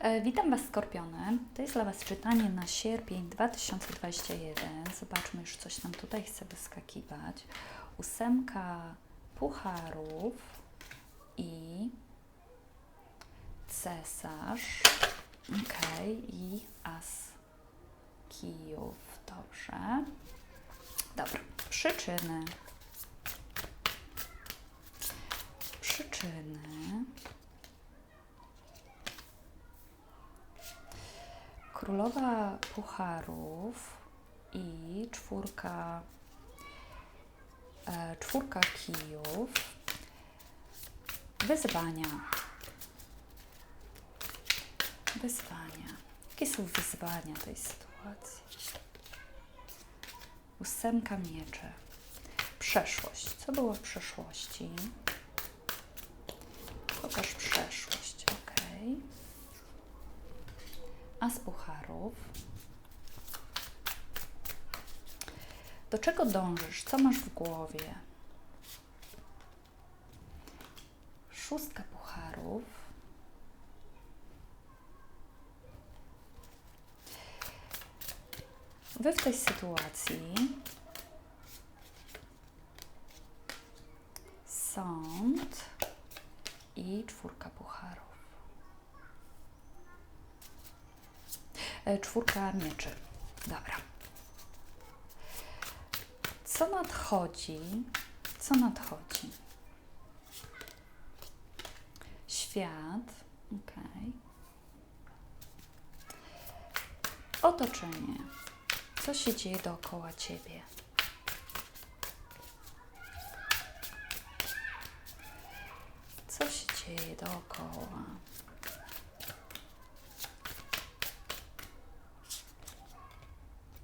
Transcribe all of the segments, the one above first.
E, Witam Was, Skorpiony. To jest dla Was czytanie na sierpień 2021. Zobaczmy, już coś nam tutaj chce wyskakiwać. Ósemka pucharów i cesarz. Ok, i as kijów. Dobrze. Dobra, przyczyny. Przyczyny. Królowa Pucharów i czwórka, e, czwórka kijów. Wyzwania. Wyzwania. Jakie są wyzwania tej sytuacji? Ósemka mieczy. Przeszłość. Co było w przeszłości? Pokaż przeszłość, ok. As pucharów. Do czego dążysz? Co masz w głowie? Szóstka pucharów. Wy w tej sytuacji sąd i czwórka pucharów. E, Czwórka mieczy. Dobra. Co nadchodzi? Co nadchodzi? Świat. Ok. Otoczenie. Co się dzieje dookoła ciebie? Co się dzieje dookoła?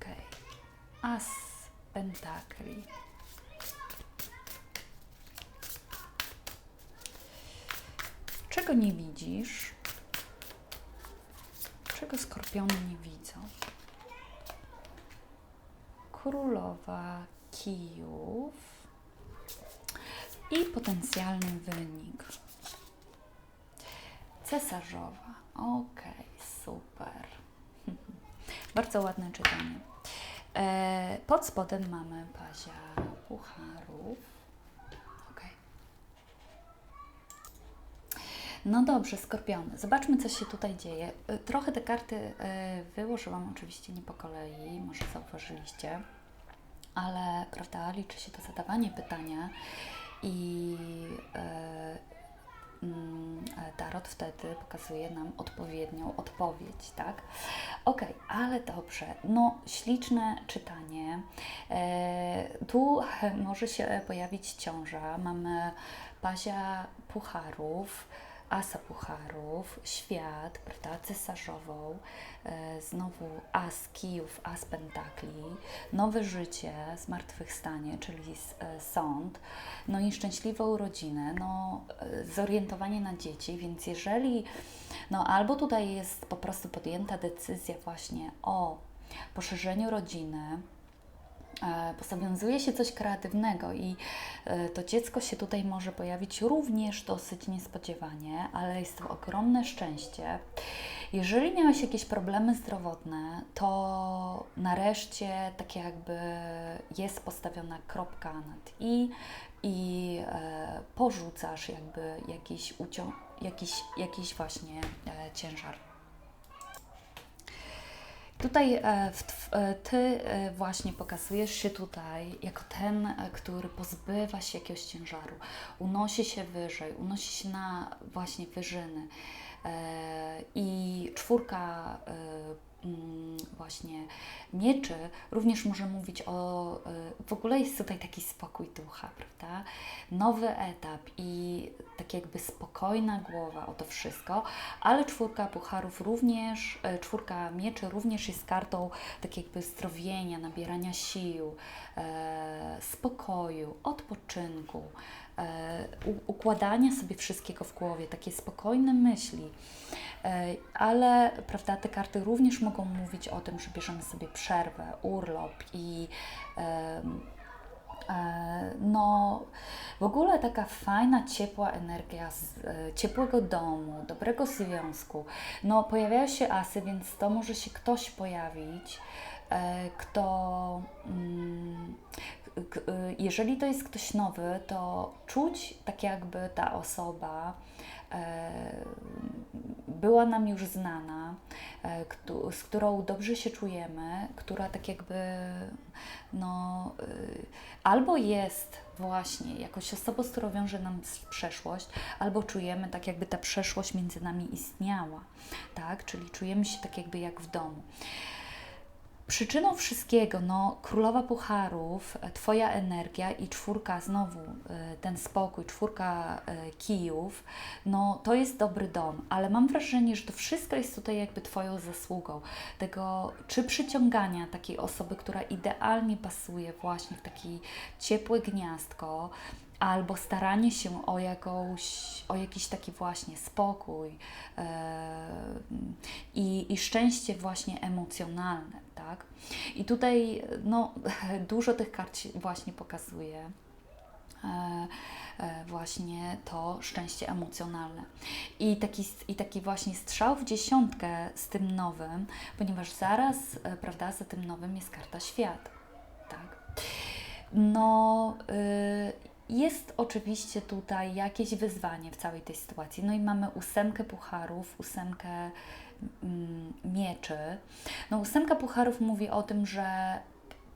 Okej. As pentakli. Czego nie widzisz? Czego skorpiony nie widzą? Królowa kijów i potencjalny wynik. Cesarzowa. Okej, super. Bardzo ładne czytanie. E, pod spodem mamy pazia pucharów. Okej. No dobrze, skorpiony. Zobaczmy, co się tutaj dzieje. E, Trochę te karty e, wyłożyłam oczywiście nie po kolei, może zauważyliście, ale prawda, liczy się to zadawanie pytania i Tarot wtedy pokazuje nam odpowiednią odpowiedź, tak? Ok, ale dobrze, no śliczne czytanie. E, tu może się pojawić ciąża. Mamy pazia pucharów, asa pucharów, świat, prawda, cesarzową, e, znowu as kijów, as pentakli, nowe życie, zmartwychwstanie, czyli e, sąd, no i szczęśliwą rodzinę, no e, zorientowanie na dzieci, więc jeżeli, no albo tutaj jest po prostu podjęta decyzja właśnie o poszerzeniu rodziny, e, pozowiązuje się coś kreatywnego i e, to dziecko się tutaj może pojawić również dosyć niespodziewanie, ale jest to ogromne szczęście. Jeżeli miałeś jakieś problemy zdrowotne, to nareszcie tak jakby jest postawiona kropka nad i i e, porzucasz jakby jakiś, ucią- jakiś, jakiś właśnie ciężar. Tutaj e, e, Ty e, właśnie pokazujesz się tutaj jako ten, który pozbywa się jakiegoś ciężaru, unosi się wyżej, unosi się na właśnie wyżyny. I czwórka właśnie mieczy również może mówić o. e, W ogóle jest tutaj taki spokój ducha, prawda? Nowy etap i tak jakby spokojna głowa o to wszystko, ale czwórka pucharów również, e, czwórka mieczy również jest kartą tak jakby zdrowienia, nabierania sił, e, spokoju, odpoczynku, układania sobie wszystkiego w głowie, takie spokojne myśli. E, Ale prawda, te karty również mogą mówić o tym, że bierzemy sobie przerwę, urlop i E, no, w ogóle taka fajna, ciepła energia z e, ciepłego domu, dobrego związku. No, pojawiają się asy, więc to może się ktoś pojawić, e, kto. Y, jeżeli to jest ktoś nowy, to czuć tak jakby ta osoba e, była nam już znana, e, z którą dobrze się czujemy, która tak jakby no, y, albo jest właśnie jakąś osobą, z którą wiąże nam przeszłość, albo czujemy tak jakby ta przeszłość między nami istniała, tak? Czyli czujemy się tak jakby jak w domu. Przyczyną wszystkiego, no, królowa pucharów, e, Twoja energia i czwórka, znowu e, ten spokój, czwórka e, kijów, no, to jest dobry dom, ale mam wrażenie, że to wszystko jest tutaj jakby Twoją zasługą. Tego, czy przyciągania takiej osoby, która idealnie pasuje właśnie w takie ciepłe gniazdko, albo staranie się o, jakąś, o jakiś taki właśnie spokój e, i, i szczęście właśnie emocjonalne, tak? I tutaj no, dużo tych kart właśnie pokazuje. E, e, właśnie to szczęście emocjonalne. I taki, I taki właśnie strzał w dziesiątkę z tym nowym, ponieważ zaraz, prawda, za tym nowym jest karta świat. Tak? No, y, jest oczywiście tutaj jakieś wyzwanie w całej tej sytuacji. No i mamy ósemkę pucharów, ósemkę mm, mieczy. No, ósemka pucharów mówi o tym, że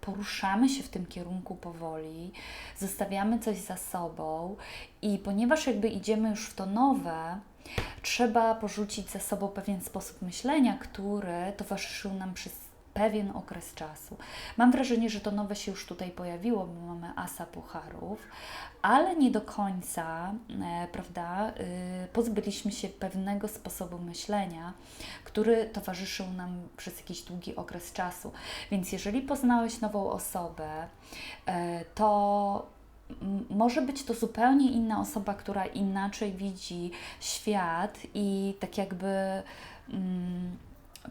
poruszamy się w tym kierunku powoli, zostawiamy coś za sobą i ponieważ jakby idziemy już w to nowe, trzeba porzucić za sobą pewien sposób myślenia, który towarzyszył nam przez pewien okres czasu. Mam wrażenie, że to nowe się już tutaj pojawiło, bo mamy asa pucharów, ale nie do końca, e, prawda, y, pozbyliśmy się pewnego sposobu myślenia, który towarzyszył nam przez jakiś długi okres czasu. Więc jeżeli poznałeś nową osobę, e, to może być to zupełnie inna osoba, która inaczej widzi świat i tak jakby mm,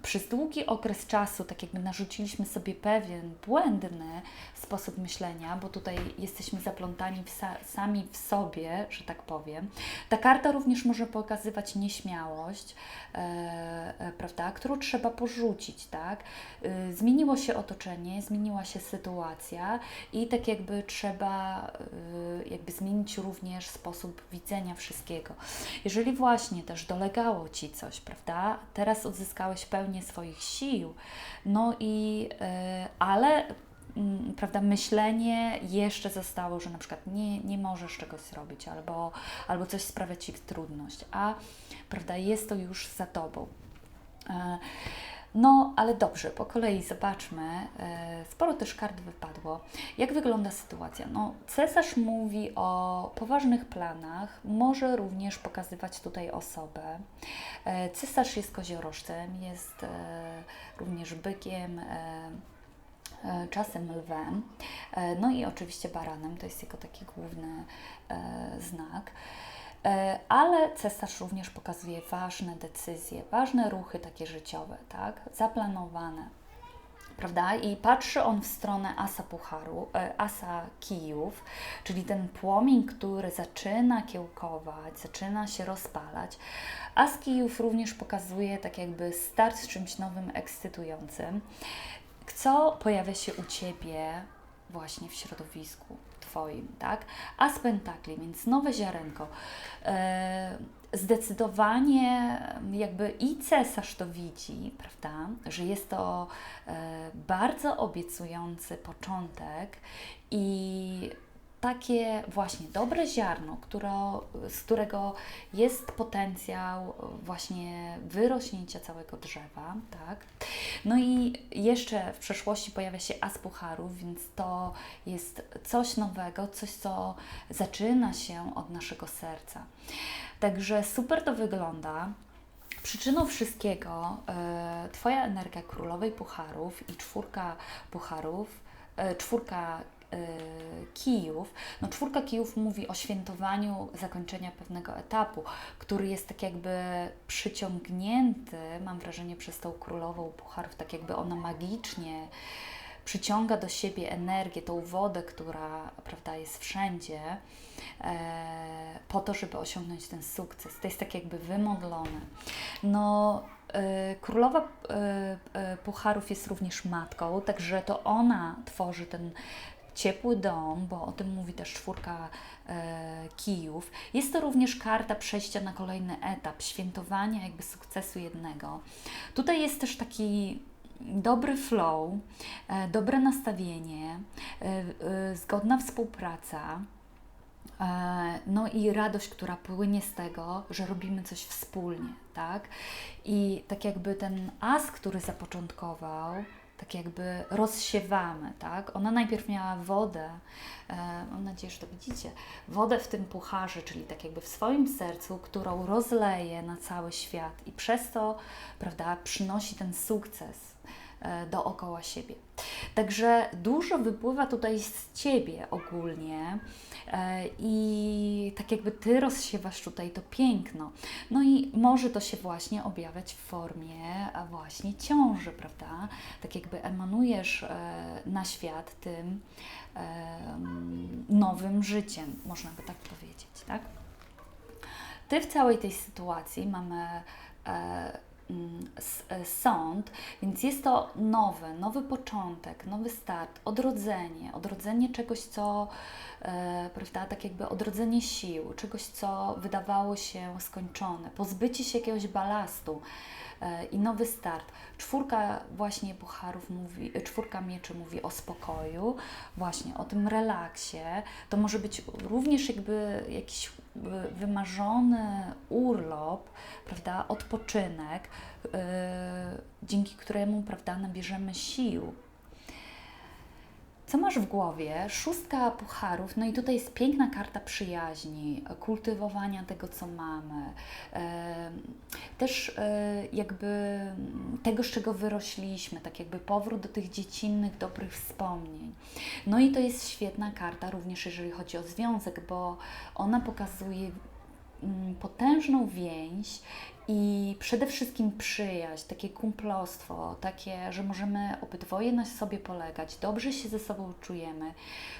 przez długi okres czasu, tak jakby narzuciliśmy sobie pewien błędny sposób myślenia, bo tutaj jesteśmy zaplątani w sa- sami w sobie, że tak powiem. Ta karta również może pokazywać nieśmiałość, e, e, prawda, którą trzeba porzucić, tak? Y, zmieniło się otoczenie, zmieniła się sytuacja i tak jakby trzeba y, jakby zmienić również sposób widzenia wszystkiego. Jeżeli właśnie też dolegało Ci coś, prawda, teraz odzyskałeś pełnię swoich sił, no i, y, ale mm, prawda, myślenie jeszcze zostało, że na przykład nie, nie możesz czegoś zrobić albo, albo coś sprawia Ci trudność, a prawda, jest to już za Tobą. No, ale dobrze, po kolei zobaczmy. E, Sporo też kart wypadło. Jak wygląda sytuacja? No, cesarz mówi o poważnych planach, może również pokazywać tutaj osobę. E, Cesarz jest koziorożcem, jest e, również bykiem. czasem lwem, no i oczywiście baranem, to jest jego taki główny znak. E, Ale cesarz również pokazuje ważne decyzje, ważne ruchy takie życiowe, tak? Zaplanowane. Prawda? I patrzy on w stronę asa pucharu, e, asa kijów, czyli ten płomień, który zaczyna kiełkować, zaczyna się rozpalać. As kijów również pokazuje tak jakby start z czymś nowym, ekscytującym, co pojawia się u Ciebie właśnie w środowisku Twoim, tak? As pentakli, więc nowe ziarenko. E, Zdecydowanie jakby i cesarz to widzi, prawda, że jest to e, bardzo obiecujący początek i takie właśnie dobre ziarno, które, z którego jest potencjał właśnie wyrośnięcia całego drzewa, tak? No i jeszcze w przeszłości pojawia się as pucharów, więc to jest coś nowego, coś, co zaczyna się od naszego serca. Także super to wygląda. Przyczyną wszystkiego e, Twoja energia królowej pucharów i czwórka pucharów, e, czwórka kijów. No, czwórka kijów mówi o świętowaniu zakończenia pewnego etapu, który jest tak jakby przyciągnięty, mam wrażenie, przez tą królową pucharów, tak jakby ona magicznie przyciąga do siebie energię, tą wodę, która prawda, jest wszędzie, e, po to, żeby osiągnąć ten sukces. To jest tak jakby wymodlone. No, e, królowa e, e, pucharów jest również matką, także to ona tworzy ten ciepły dom, bo o tym mówi też czwórka e, kijów. Jest to również karta przejścia na kolejny etap, świętowania jakby sukcesu jednego. Tutaj jest też taki dobry flow, e, dobre nastawienie, e, e, zgodna współpraca. E, No i radość, która płynie z tego, że robimy coś wspólnie, tak? I tak jakby ten as, który zapoczątkował, tak jakby rozsiewamy, tak? Ona najpierw miała wodę, e, mam nadzieję, że to widzicie, wodę w tym pucharze, czyli tak jakby w swoim sercu, którą rozleje na cały świat i przez to, prawda, przynosi ten sukces dookoła siebie. Także dużo wypływa tutaj z Ciebie ogólnie e, i tak jakby Ty rozsiewasz tutaj to piękno. No i może to się właśnie objawiać w formie a właśnie ciąży, prawda? Tak jakby emanujesz e, na świat tym e, nowym życiem, można by tak powiedzieć, tak? Ty w całej tej sytuacji mamy e, e, sąd, więc jest to nowy, nowy początek, nowy start, odrodzenie, odrodzenie czegoś, co, e, prawda, tak jakby odrodzenie sił, czegoś, co wydawało się skończone, pozbycie się jakiegoś balastu. e, i nowy start. Czwórka właśnie pucharów mówi, e, czwórka mieczy mówi o spokoju, właśnie o tym relaksie. To może być również jakby jakiś e, wymarzony urlop, prawda, odpoczynek, e, dzięki któremu, prawda, nabierzemy sił. Co masz w głowie? Szóstka pucharów, no i tutaj jest piękna karta przyjaźni, kultywowania tego, co mamy. Też e, jakby tego, z czego wyrośliśmy, tak jakby powrót do tych dziecinnych, dobrych wspomnień. No i to jest świetna karta również, jeżeli chodzi o związek, bo ona pokazuje mm, potężną więź i przede wszystkim przyjaźń, takie kumplostwo, takie, że możemy obydwoje na sobie polegać, dobrze się ze sobą czujemy.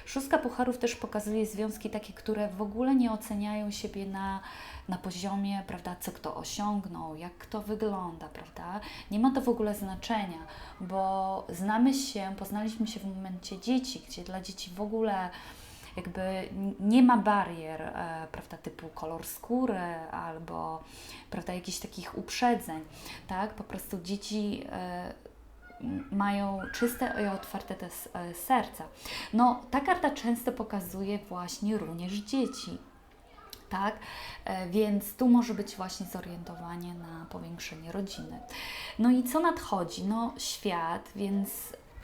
Szóstka pucharów też pokazuje związki takie, które w ogóle nie oceniają siebie na, na poziomie, prawda, co kto osiągnął, jak kto wygląda, prawda. Nie ma to w ogóle znaczenia, bo znamy się, poznaliśmy się w momencie dzieci, gdzie dla dzieci w ogóle jakby nie ma barier, e, prawda, typu kolor skóry albo, prawda, jakichś takich uprzedzeń, tak? Po prostu dzieci e, mają czyste i otwarte te e, serca. No, ta karta często pokazuje właśnie również dzieci. Tak, więc tu może być właśnie zorientowanie na powiększenie rodziny. No i co nadchodzi? No, świat, więc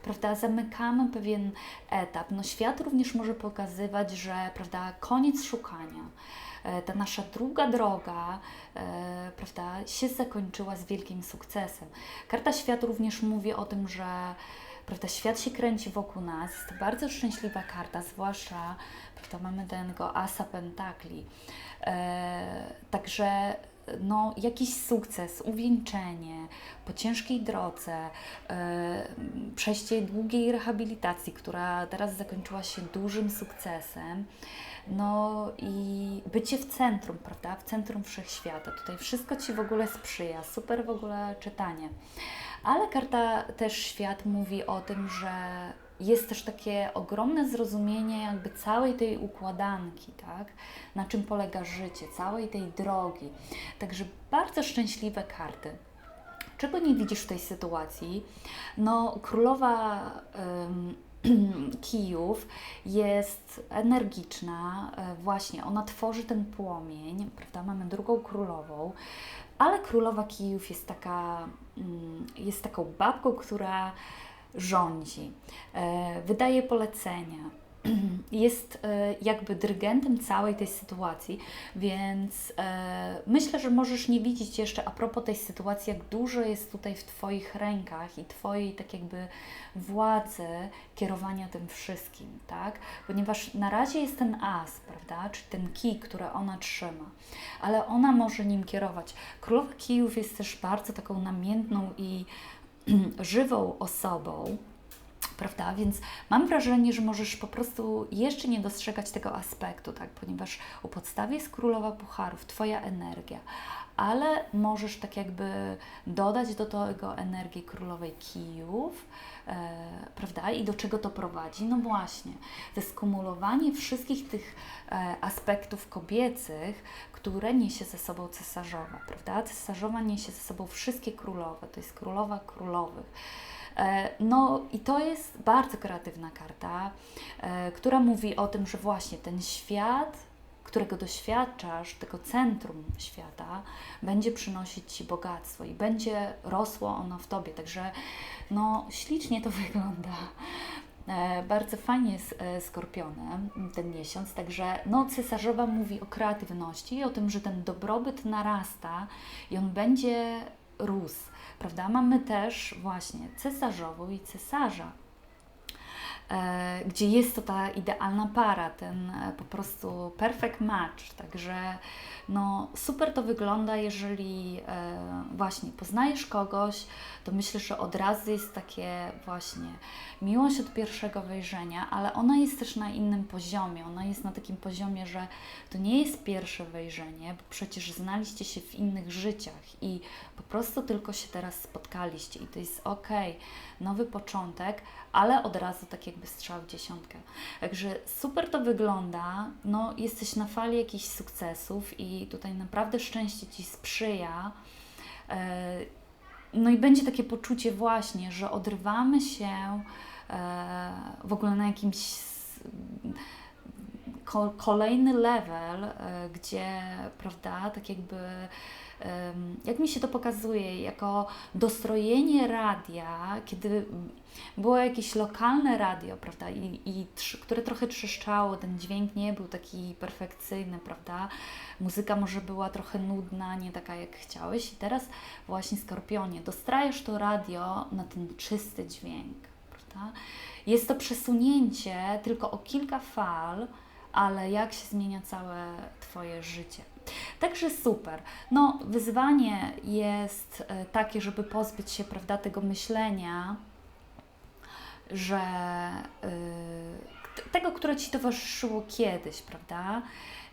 prawda, zamykamy pewien etap. No, świat również może pokazywać, że prawda, koniec szukania. E, Ta nasza druga droga e, prawda, się zakończyła z wielkim sukcesem. Karta świat również mówi o tym, że prawda, świat się kręci wokół nas. Jest to bardzo szczęśliwa karta, zwłaszcza prawda, mamy tego asa pentakli. E, także no, jakiś sukces, uwieńczenie po ciężkiej drodze, e, przejście długiej rehabilitacji, która teraz zakończyła się dużym sukcesem. No i bycie w centrum, prawda? W centrum wszechświata. Tutaj wszystko Ci w ogóle sprzyja. Super w ogóle czytanie. Ale karta też świat mówi o tym, że jest też takie ogromne zrozumienie jakby całej tej układanki, tak? Na czym polega życie, całej tej drogi. Także bardzo szczęśliwe karty. Czego nie widzisz w tej sytuacji? No, królowa em, kijów jest energiczna, e, właśnie ona tworzy ten płomień, prawda? Mamy drugą królową, ale królowa kijów jest taka, mm, jest taką babką, która rządzi, e, wydaje polecenia, jest e, jakby dyrygentem całej tej sytuacji, więc e, myślę, że możesz nie widzieć jeszcze a propos tej sytuacji, jak dużo jest tutaj w Twoich rękach i Twojej tak jakby władzy kierowania tym wszystkim, tak? Ponieważ na razie jest ten as, prawda, czy ten kij, który ona trzyma, ale ona może nim kierować. Królowa kijów jest też bardzo taką namiętną i żywą osobą, Prawda? Więc mam wrażenie, że możesz po prostu jeszcze nie dostrzegać tego aspektu, tak? ponieważ u podstawy jest królowa pucharów, Twoja energia, ale możesz tak jakby dodać do tego energię królowej kijów, e, prawda? I do czego to prowadzi? No właśnie, to skumulowanie wszystkich tych e, aspektów kobiecych, które niesie ze sobą cesarzowa, prawda? Cesarzowa niesie ze sobą wszystkie królowe, to jest królowa królowych. E, No i to jest bardzo kreatywna karta, która mówi o tym, że właśnie ten świat, którego doświadczasz, tego centrum świata, będzie przynosić Ci bogactwo i będzie rosło ono w Tobie. Także no ślicznie to wygląda. E, Bardzo fajnie jest e, skorpionem ten miesiąc, także no, cesarzowa mówi o kreatywności i o tym, że ten dobrobyt narasta i on będzie rósł, prawda? Mamy też właśnie cesarzową i cesarza, gdzie jest to ta idealna para, ten e, po prostu perfect match, także no super to wygląda, jeżeli e, właśnie poznajesz kogoś, to myślę, że od razu jest takie właśnie miłość od pierwszego wejrzenia, ale ona jest też na innym poziomie. Ona jest na takim poziomie, że to nie jest pierwsze wejrzenie, bo przecież znaliście się w innych życiach i po prostu tylko się teraz spotkaliście i to jest ok, nowy początek, ale od razu tak jakby strzał w dziesiątkę. Także super to wygląda. No, jesteś na fali jakichś sukcesów i tutaj naprawdę szczęście Ci sprzyja. E, no i będzie takie poczucie właśnie, że odrywamy się e, w ogóle na jakimś ko- kolejny level, e, gdzie, prawda, tak jakby, jak mi się to pokazuje, jako dostrojenie radia, kiedy było jakieś lokalne radio, prawda, i, i które trochę trzeszczało, ten dźwięk nie był taki perfekcyjny, prawda, muzyka może była trochę nudna, nie taka jak chciałeś i teraz właśnie Skorpionie, dostrajesz to radio na ten czysty dźwięk, prawda, jest to przesunięcie tylko o kilka fal, ale jak się zmienia całe Twoje życie. Także super. No, wyzwanie jest e, takie, żeby pozbyć się, prawda, tego myślenia, że y, t- tego, które Ci towarzyszyło kiedyś, prawda?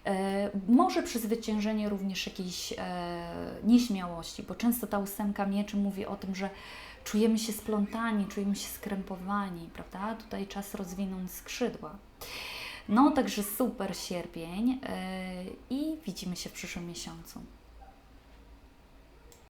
E, Może przezwyciężenie również jakiejś e, nieśmiałości, bo często ta ósemka mieczy mówi o tym, że czujemy się splątani, czujemy się skrępowani, prawda? Tutaj czas rozwinąć skrzydła. No, także super sierpień e, i widzimy się w przyszłym miesiącu.